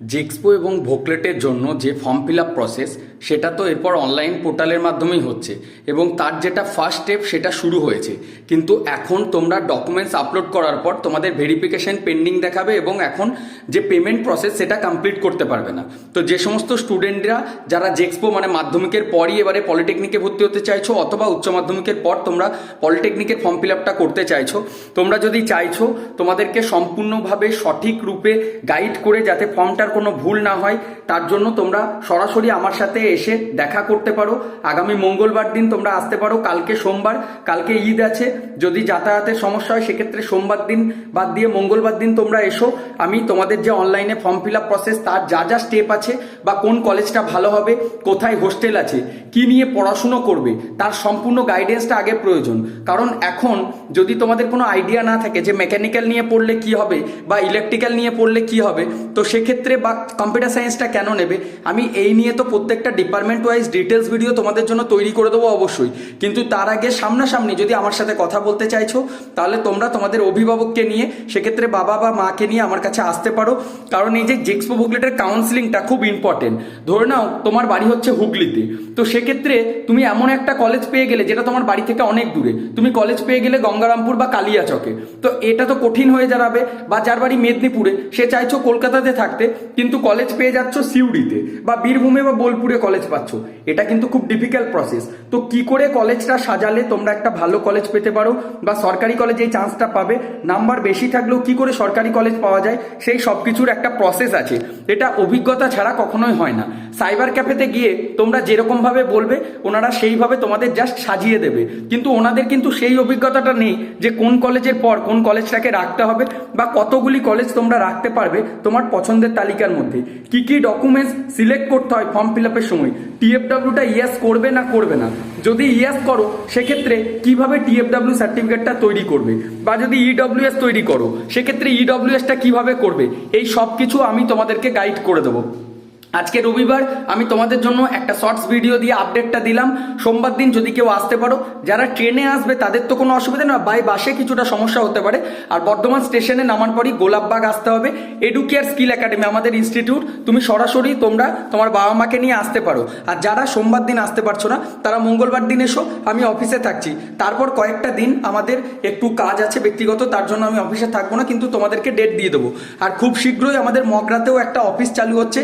জেক্সপো এবং ভোকলেটের জন্য যে ফর্ম ফিল আপ প্রসেস, সেটা তো এরপর অনলাইন পোর্টালের মাধ্যমেই হচ্ছে এবং তার যেটা ফার্স্ট স্টেপ, সেটা শুরু হয়েছে। কিন্তু এখন তোমরা ডকুমেন্টস আপলোড করার পর তোমাদের ভেরিফিকেশন পেন্ডিং দেখাবে এবং এখন যে পেমেন্ট প্রসেস, সেটা কমপ্লিট করতে পারবে না। তো যে সমস্ত স্টুডেন্টরা যারা জেক্সপো মানে মাধ্যমিকের পরই এবারে পলিটেকনিকে ভর্তি হতে চাইছো অথবা উচ্চ মাধ্যমিকের পর তোমরা পলিটেকনিকের ফর্ম ফিল আপটা করতে চাইছো, তোমরা যদি চাইছো তোমাদেরকে সম্পূর্ণভাবে সঠিক রূপে গাইড করে যাতে ফর্মটার কোনো ভুল না হয়, তার জন্য তোমরা সরাসরি আমার সাথে এসে দেখা করতে পারো। আগামী মঙ্গলবার দিন তোমরা আসতে পারো, কালকে সোমবার, কালকে ঈদ আছে। যদি যাতায়াতের সমস্যা হয়, সেক্ষেত্রে সোমবার দিন বাদ দিয়ে মঙ্গলবার দিন তোমরা এসো। আমি তোমাদের যে অনলাইনে ফর্ম ফিল আপ প্রসেস, তার যা যা স্টেপ আছে বা কোন কলেজটা ভালো হবে, কোথায় হোস্টেল আছে, কি নিয়ে পড়াশুনো করবে, তার সম্পূর্ণ গাইডেন্সটা আগে প্রয়োজন। কারণ এখন যদি তোমাদের কোনো আইডিয়া না থাকে যে মেকানিক্যাল নিয়ে পড়লে কি হবে বা ইলেকট্রিক্যাল নিয়ে পড়লে কি হবে, তো সেক্ষেত্রে বা কম্পিউটার সায়েন্সটা কেন নেবে? আমি এই নিয়ে তো প্রত্যেকটা ডিপার্টমেন্ট ওয়াইজ ডিটেলস ভিডিও তোমাদের জন্য তৈরি করে দেবো অবশ্যই। কিন্তু তার আগে সামনাসামনি যদি আমার সাথে কথা বলতে চাইছো, তাহলে তোমরা তোমাদের অভিভাবককে নিয়ে, সেক্ষেত্রে বাবা বা মাকে নিয়ে আমার কাছে আসতে পারো। কারণ এই যে জেক্সপো বুকলেটের কাউন্সিলিংটা খুব ইম্পর্টেন্ট ধরে নাও, তোমার বাড়ি হচ্ছে হুগলিতে। তো সেক্ষেত্রে তুমি এমন একটা কলেজ পেয়ে গেলে, যেটা তোমার বাড়ি থেকে অনেক দূরে। তুমি কলেজ পেয়ে গেলে গঙ্গারামপুর বা কালিয়াচকে। তো এটা তো কঠিন হয়ে দাঁড়াবে, বা যার বাড়ি মেদিনীপুরে, সে চাইছো কলকাতাতে থাকতে। কিন্তু কলেজ পেয়ে যাচ্ছ সিউড়িতে বা বীরভূমে বা বোলপুরে কলেজ পাচ্ছ। এটা কিন্তু খুব ডিফিকাল্ট প্রসেস তো কি করে কলেজটা সাজালে তোমরা একটা ভালো কলেজ পেতে পারো বা সরকারি কলেজ এই চান্সটা পাবে? নাম্বার বেশি থাকলেও কি করে সরকারি কলেজ পাওয়া যায়? সেই সব কিছুর একটা প্রসেস আছে। এটা অভিজ্ঞতা ছাড়া কখনোই হয় না। সাইবার ক্যাফেতে গিয়ে তোমরা যেরকম ভাবে বলবে, ওনারা সেইভাবে তোমাদের জাস্ট সাজিয়ে দেবে। কিন্তু ওনাদের কিন্তু সেই অভিজ্ঞতাটা নেই যে কোন কলেজের পর কোন কলেজটাকে রাখতে হবে বা কতগুলি কলেজ তোমরা রাখতে পারবে তোমার পছন্দের তালিকার মধ্যে। কি কি ডকুমেন্টস সিলেক্ট করতে হয় ফর্ম ফিল আপের সময়? টিএফডাব্লিউটা ইয়েস করবে না করবে না? যদি ইয়েস করো, সেক্ষেত্রে কীভাবে টিএফডাব্লিউ সার্টিফিকেটটা তৈরি করবে? বা যদি ইডব্লিউএস তৈরি করো, সেক্ষেত্রে ইডব্লিউএসটা কীভাবে করবে? এই সব কিছু আমি তোমাদেরকে গাইড করে দেবো। আজকে রবিবার আমি তোমাদের জন্য একটা শর্টস ভিডিও দিয়ে আপডেটটা দিলাম। সোমবার দিন যদি কেউ আসতে পারো, যারা ট্রেনে আসবে তাদের তো কোনো অসুবিধা না বাই বাসে কিছুটা সমস্যা হতে পারে। আর বর্ধমান স্টেশনে নামার পরই গোলাপবাগ আসতে হবে। এডুকেয়ার স্কিল একাডেমি আমাদের ইনস্টিটিউট তুমি সরাসরি তোমরা তোমার বাবা মাকে নিয়ে আসতে পারো। আর যারা সোমবার দিন আসতে পারছ না, তারা মঙ্গলবার দিন এসো, আমি অফিসে থাকছি। তারপর কয়েকটা দিন আমাদের একটু কাজ আছে ব্যক্তিগত, তার জন্য আমি অফিসে থাকব না, কিন্তু তোমাদেরকে ডেট দিয়ে দেবো। আর খুব শীঘ্রই আমাদের মগরাতেও একটা অফিস চালু হচ্ছে।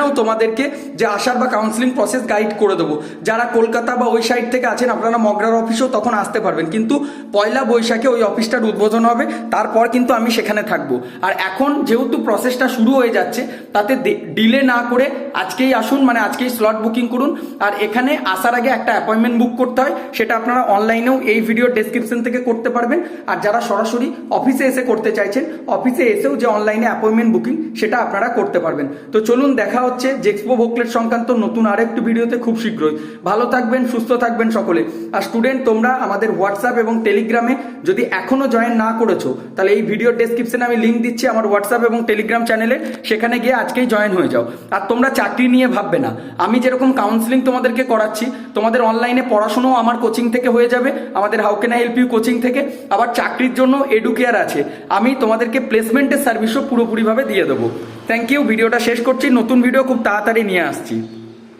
সেখানেও তোমাদেরকে যে আসার বা কাউন্সিলিং প্রসেস গাইড করে দেবো। যারা কলকাতা বা ওই সাইড থেকে আছেন, আপনারা মগরার অফিসেও তখন আসতে পারবেন। কিন্তু পয়লা বৈশাখে ওই অফিসটার উদ্বোধন হবে, তারপর কিন্তু আমি সেখানে থাকব। আর এখন যেহেতু প্রসেসটা শুরু হয়ে যাচ্ছে, তাতে ডিলে না করে আজকেই আসুন মানে আজকেই স্লট বুকিং করুন। আর এখানে আসার আগে একটা অ্যাপয়েন্টমেন্ট বুক করতে হয়, সেটা আপনারা অনলাইনেও এই ভিডিও ডেসক্রিপশন থেকে করতে পারবেন। আর যারা সরাসরি অফিসে এসে করতে চাইছেন অফিসে এসেও যে অনলাইনে অ্যাপয়েন্টমেন্ট বুকিং সেটা আপনারা করতে পারবেন। তো চলুন, দেখা হচ্ছে জেক্সপো ভোকলেট সংক্রান্ত নতুন আরেকটি ভিডিওতে খুব শীঘ্রই। ভালো থাকবেন, সুস্থ থাকবেন সকলে। আর স্টুডেন্ট তোমরা আমাদের হোয়াটসঅ্যাপ এবং টেলিগ্রামে যদি এখনও জয়েন না করেছ, তাহলে এই ভিডিও ডেসক্রিপশনে আমি লিঙ্ক দিচ্ছি আমার হোয়াটসঅ্যাপ এবং টেলিগ্রাম চ্যানেলে সেখানে গিয়ে আজকেই জয়েন হয়ে যাও। আর তোমরা চাকরি নিয়ে ভাববে না। আমি যেরকম কাউন্সিলিং তোমাদেরকে করাচ্ছি, তোমাদের অনলাইনে পড়াশোনাও আমার কোচিং থেকে হয়ে যাবে। আমাদের how I help you coaching থেকে। আবার চাকরির জন্য এডুকেয়ার আছে। আমি তোমাদেরকে প্লেসমেন্টের সার্ভিসও পুরোপুরিভাবে দিয়ে দেবো। থ্যাংক ইউ ভিডিওটা শেষ করছি নতুন ভিডিও খুব তাড়াতাড়ি নিয়ে আসছি।